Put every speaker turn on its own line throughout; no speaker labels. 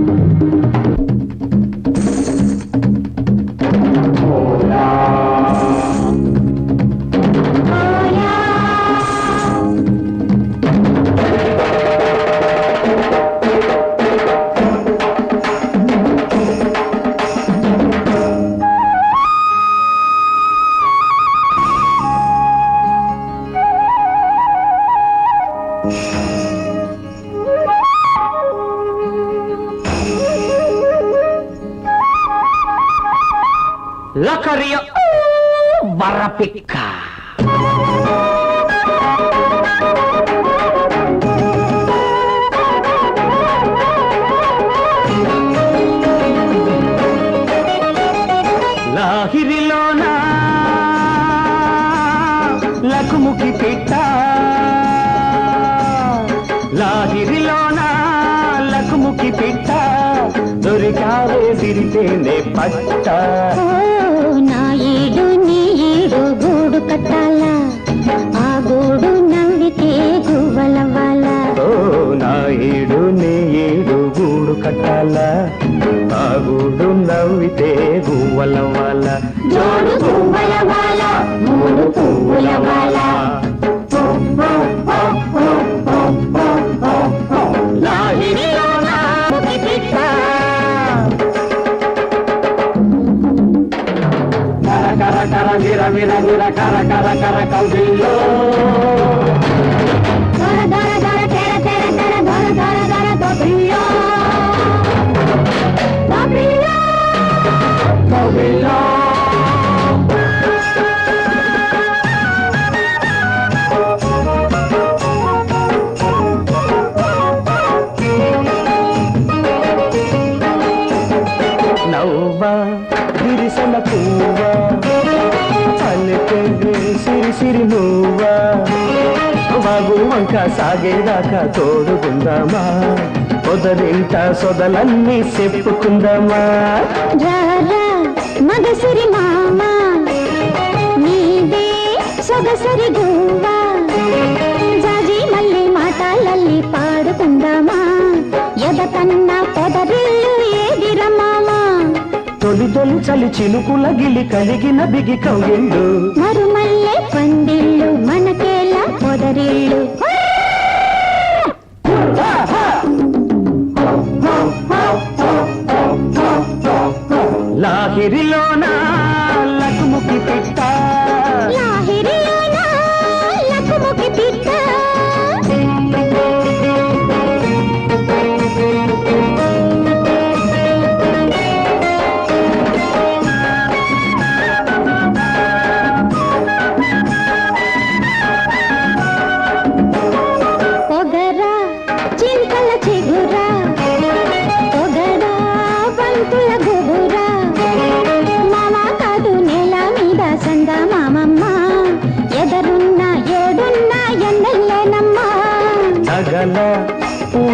you లకరియ వరపిక్క. లాహిరిలోన లకుముకి పిట్ట. లాహిరిలోన లకుముకి పిట్ట. దొరికావే తిరితేనే పట్ట.
గూడు కట్టాల ఆ గూడు నవ్వితే
గువ్వల వాళ్ళ
జోడు గువ్వలవ్వాల మూడు పువ్వులవ్వాల
లాహిరిలోన ముకి పిట్ట. కర కర కర విర విర విర కర కర కర కౌగిల్లో విరిసన పువ్వా పల్లెటే సిరి సిరి నువ్వా. వాగు వంక సాగేదాకా తోడుకుందామా పొదరింట సొదలన్నీ చెప్పుకుందామా?
మగసిరి మామ నీదే సొగసరి గువ్వా. జాజి మళ్ళీ మాటలల్లి పాడుకుందామా? ఎద కన్నా పొదరిల్లు ఏదిర మామా?
తొలి తొలి చలి చినుకుల గిలి కలిగిన బిగి కౌగిళ్ళు
మరుమల్లె పందిళ్ళు
లాహిరిలోనా? లకుముకి పెట్టా?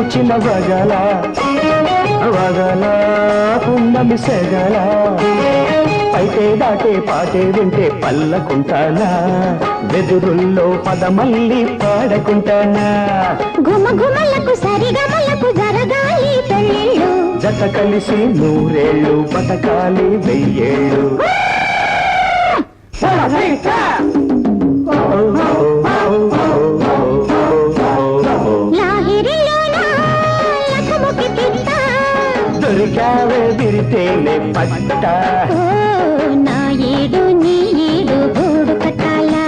పూచిన వగల వగల పున్నమి సెగల. పైతే దాటే పాటే వింటే పల్లకుంటానా వెదురుల్లో పదమల్లి పాడకుంటానా.
గుమ గుమలకు సరిగమలకు జరగాలి పెళ్ళిళ్ళు.
జత కలిసి నూరేళ్ళు బతకాలి వెయ్యేళ్ళు. దొరికావే విరితేనే పట్ట.
నా ఏడు నీ ఏడు గూడు కట్టాలా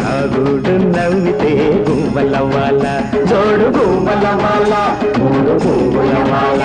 నాగుడు నవ్వితే గువ్వల వాళ్ళ జోడు గువ్వల వాళ్ళ మూడు గువ్వల వాళ్ళ